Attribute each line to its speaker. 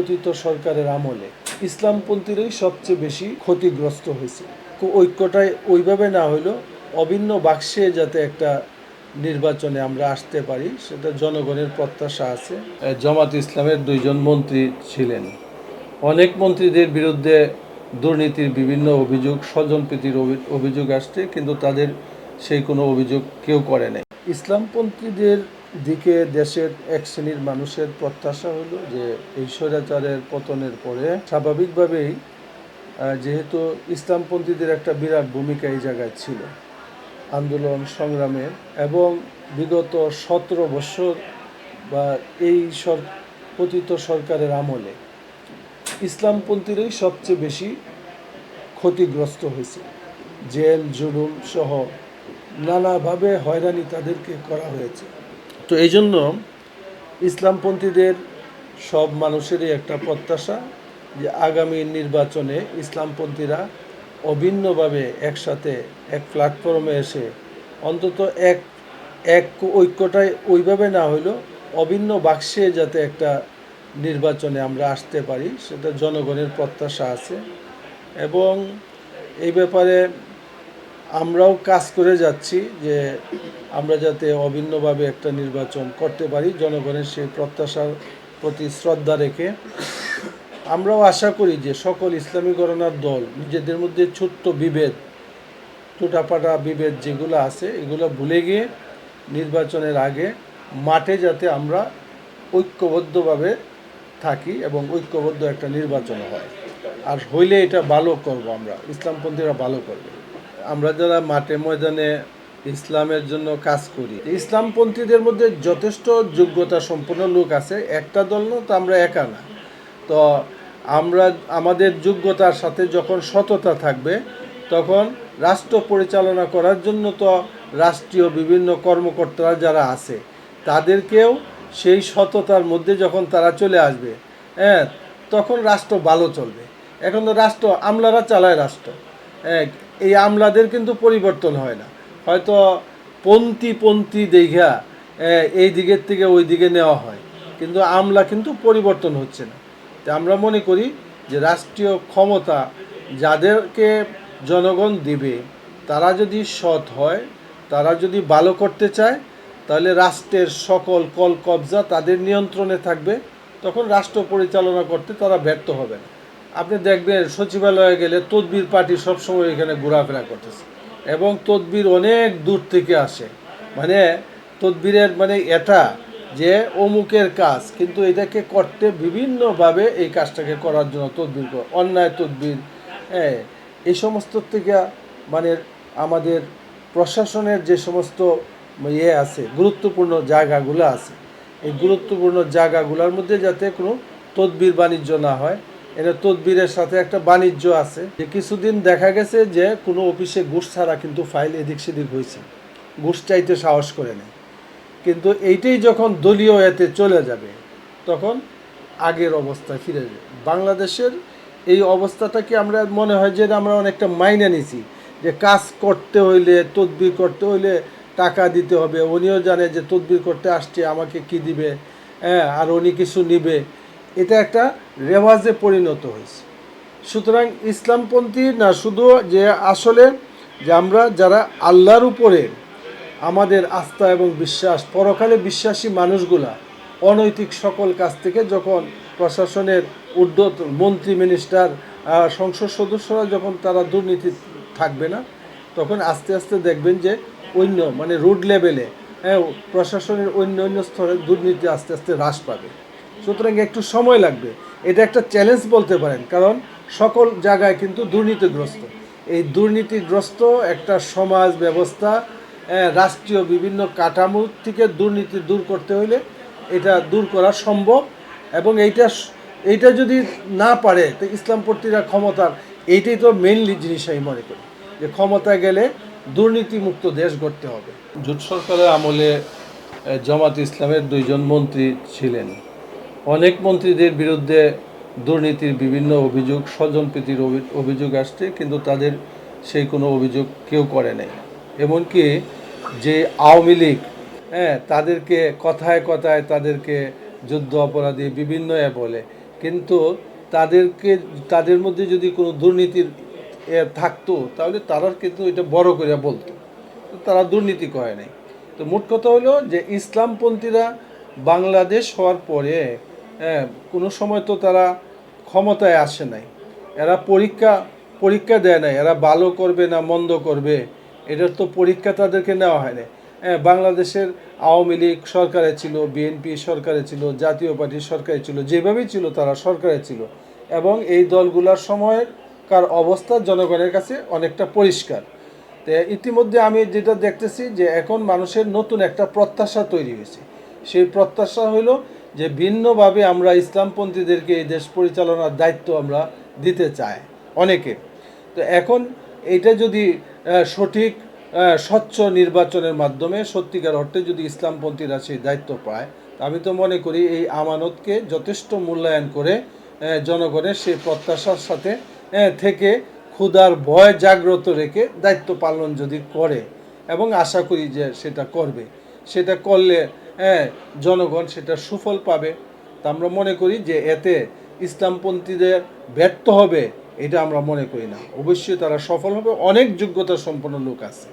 Speaker 1: পতিত সরকারের আমলে ইসলামপন্থীরাই সবচেয়ে বেশি ক্ষতিগ্রস্ত হয়েছে। ঐক্যটাই ওইভাবে না হলেও অভিন্ন বাক্সে যাতে একটা নির্বাচনে আমরা আসতে পারি সেটা জনগণের প্রত্যাশা আছে। জামাত ইসলামের দুইজন মন্ত্রী ছিলেন। অনেক মন্ত্রীদের বিরুদ্ধে দুর্নীতির বিভিন্ন অভিযোগ স্বজনপ্রীতির অভি- অভিযোগ আসছে কিন্তু তাদের সেই কোনো অভিযোগ কেউ করে নাই। ইসলামপন্থীদের দিকে দেশের এক শ্রেণির মানুষের প্রত্যাশা হলো যে এই স্বৈরাচারের পতনের পরে স্বাভাবিকভাবেই যেহেতু ইসলামপন্থীদের একটা বিরাট ভূমিকা এই জায়গায় ছিল, আন্দোলন, সংগ্রামে এবং বিগত সতেরো বছর বা এই সর, পতিত সরকারের আমলে ইসলামপন্থীরাই সবচেয়ে বেশি ক্ষতিগ্রস্ত হয়েছে। জেল, জুলুম সহ নানাভাবে হয়রানি তাদেরকে করা হয়েছে। তো এই জন্য ইসলামপন্থীদের সব মানুষেরই একটা প্রত্যাশা যে আগামী নির্বাচনে ইসলামপন্থীরা অভিন্নভাবে একসাথে এক প্ল্যাটফর্মে এসে অন্তত এক এক ঐক্যটাই ওইভাবে না হলেও অভিন্ন বাক্সে যাতে একটা নির্বাচনে আমরা আসতে পারি, সেটা জনগণের প্রত্যাশা আছে। এবং এই ব্যাপারে আমরাও কাজ করে যাচ্ছি যে আমরা যাতে অভিন্নভাবে একটা নির্বাচন করতে পারি, জনগণের সেই প্রত্যাশার প্রতি শ্রদ্ধা রেখে। আমরাও আশা করি যে সকল ইসলামী গণনার দল, নিজেদের মধ্যে ছোট্ট বিভেদ, টুটাপাটা বিভেদ যেগুলো আছে, এগুলো ভুলে গিয়ে নির্বাচনের আগে মাঠে যাতে আমরা ঐক্যবদ্ধভাবে থাকি এবং ঐক্যবদ্ধ একটা নির্বাচন হয়। আর হইলে এটা ভালো করব আমরা, ইসলামপন্থীরা ভালো করবে। আমরা যারা মাঠে ময়দানে ইসলামের জন্য কাজ করি, ইসলামপন্থীদের মধ্যে যথেষ্ট যোগ্যতা সম্পন্ন লোক আছে, একটা দল না, তো আমরা একা না। তো আমরা, আমাদের যোগ্যতার সাথে যখন সততা থাকবে, তখন রাষ্ট্র পরিচালনা করার জন্য তো রাষ্ট্রীয় বিভিন্ন কর্মকর্তারা যারা আছে, তাদেরকেও সেই সততার মধ্যে যখন তারা চলে আসবে হ্যাঁ তখন রাষ্ট্র ভালো চলবে। এখন তো রাষ্ট্র আমলারা চালায় রাষ্ট্র। হ্যাঁ এই আমলাদের কিন্তু পরিবর্তন হয় না। হয়তো পন্থী পন্থী হ্যাঁ, এই দিকের থেকে ওই দিকে নেওয়া হয়। কিন্তু আমলা কিন্তু পরিবর্তন হচ্ছে না। তা আমরা মনে করি যে রাষ্ট্রীয় ক্ষমতা যাদেরকে জনগণ দিবে তারা যদি সৎ হয় তারা যদি ভালো করতে চায় তাহলে রাষ্ট্রের সকল কল কবজা তাদের নিয়ন্ত্রণে থাকবে। তখন রাষ্ট্র পরিচালনা করতে তারা ব্যর্থ হবে না। আপনি দেখবেন সচিবালয়ে গেলে তদবির পার্টি সবসময় এখানে ঘোরাফেরা করতেছে। এবং তদবির অনেক দূর থেকে আসে। মানে তদবিরের মানে এটা যে অমুকের কাজ, কিন্তু এটাকে করতে বিভিন্নভাবে এই কাজটাকে করার জন্য তদবির অন্যায় তদবির হ্যাঁ এই সমস্ত থেকে মানে আমাদের প্রশাসনের যে সমস্ত ইয়ে আছে, গুরুত্বপূর্ণ জায়গাগুলো আছে, এই গুরুত্বপূর্ণ জায়গাগুলোর মধ্যে যাতে কোনো তদবির বাণিজ্য না হয় এটা তদবিরের সাথে একটা বাণিজ্য আছে। যে কিছুদিন দেখা গেছে যে কোনো অফিসে ঘুষ ছাড়া কিন্তু ফাইল এদিক সেদিক হয়েছে ঘুষ চাইতে সাহস করে নেয় কিন্তু এইটাই যখন দলীয় এতে চলে যাবে, তখন আগের অবস্থায় ফিরে যাবে। বাংলাদেশের এই অবস্থাটাকে আমরা মনে হয় যে আমরা অনেকটা মাইনে নিছি? যে কাজ করতে হইলে, তদবির করতে হইলে টাকা দিতে হবে। উনিও জানে যে তদবির করতে আসছে, আমাকে কি দিবে? হ্যাঁ আর উনি কিছু নিবে। এটা একটা রেওয়াজে পরিণত হয়েছে। সুতরাং ইসলামপন্থী না শুধু যে আসলে যে আমরা যারা আল্লাহর উপরে আমাদের আস্থা এবং বিশ্বাস, পরকালে বিশ্বাসী মানুষগুলা অনৈতিক সকল কাজ থেকে যখন প্রশাসনের ঊর্ধ্ব মন্ত্রী, মিনিস্টার সংসদ সদস্যরা যখন তারা দুর্নীতি থাকবে না, তখন আস্তে আস্তে দেখবেন যে অন্য মানে রুট লেভেলে হ্যাঁ প্রশাসনের অন্য অন্য স্তরে দুর্নীতি আস্তে আস্তে হ্রাস পাবে। সুতরাং একটু সময় লাগবে। এটা একটা চ্যালেঞ্জ বলতে পারেন, কারণ সকল জায়গায় কিন্তু দুর্নীতিগ্রস্ত। এই দুর্নীতিগ্রস্ত একটা সমাজ ব্যবস্থা রাষ্ট্রীয় বিভিন্ন কাঠামো থেকে দুর্নীতি দূর করতে হলে এটা দূর করা সম্ভব এবং এইটা এইটা যদি না পারে, তো ইসলামপন্থীরা ক্ষমতার, এইটাই তো মেনলি জিনিস আমি মনে করি, যে ক্ষমতায় গেলে দুর্নীতিমুক্ত দেশ গড়তে হবে। জোট সরকারের আমলে জামাত ইসলামের দুইজন মন্ত্রী ছিলেন। অনেক মন্ত্রীদের বিরুদ্ধে দুর্নীতির বিভিন্ন অভিযোগ স্বজনপ্রীতির অভি- অভিযোগ আসছে, কিন্তু তাদের সেই কোনো অভিযোগ কেউ করে নাই। এমনকি যে আওয়ামী লীগ হ্যাঁ তাদেরকে কথায় কথায় তাদেরকে যুদ্ধ অপরাধী বিভিন্ন এ বলে। কিন্তু তাদেরকে, তাদের মধ্যে যদি কোনো দুর্নীতির এ থাকতো, তাহলে তারা কিন্তু এটা বড় করে বলতো। তারা দুর্নীতি করে নাই। তো মোট কথা হলো যে ইসলামপন্থীরা বাংলাদেশ হওয়ার পরে হ্যাঁ, কোনো সময় তো তারা ক্ষমতায় আসে নাই। এরা পরীক্ষা পরীক্ষা দেয় নাই। এরা ভালো করবে না মন্দ করবে এটার তো পরীক্ষা তাদেরকে নেওয়া হয় না হ্যাঁ, বাংলাদেশের আওয়ামী লীগ সরকারে ছিল বিএনপি সরকারে ছিল জাতীয় পার্টি সরকারে ছিল যেভাবেই ছিল তারা সরকারে ছিল। এবং এই দলগুলোর সময়কার অবস্থা জনগণের কাছে অনেকটা পরিষ্কার। তো ইতিমধ্যে আমি যেটা দেখতেছি যে এখন মানুষের নতুন একটা প্রত্যাশা তৈরি হয়েছে। সেই প্রত্যাশা হলো যে ভিন্নভাবে আমরা ইসলামপন্থীদেরকে এই দেশ পরিচালনার দায়িত্ব আমরা দিতে চাই অনেকে। তো এখন এটা যদি সঠিক স্বচ্ছ নির্বাচনের মাধ্যমে সত্যিকার অর্থে যদি ইসলামপন্থীরা সেই দায়িত্ব পায় আমি তো মনে করি এই আমানতকে যথেষ্ট মূল্যায়ন করে জনগণের সেই প্রত্যাশার সাথে থেকে ক্ষুধার ভয় জাগ্রত রেখে দায়িত্ব পালন যদি করে, এবং আশা করি যে সেটা করবে। সেটা করলে হ্যাঁ জনগণ সেটা সুফল পাবে। তা আমরা মনে করি যে এতে ইসলামপন্থীদের ব্যর্থ হবে, এটা আমরা মনে করি না। অবশ্যই তারা সফল হবে, অনেক যোগ্যতা সম্পন্ন লোক আছে।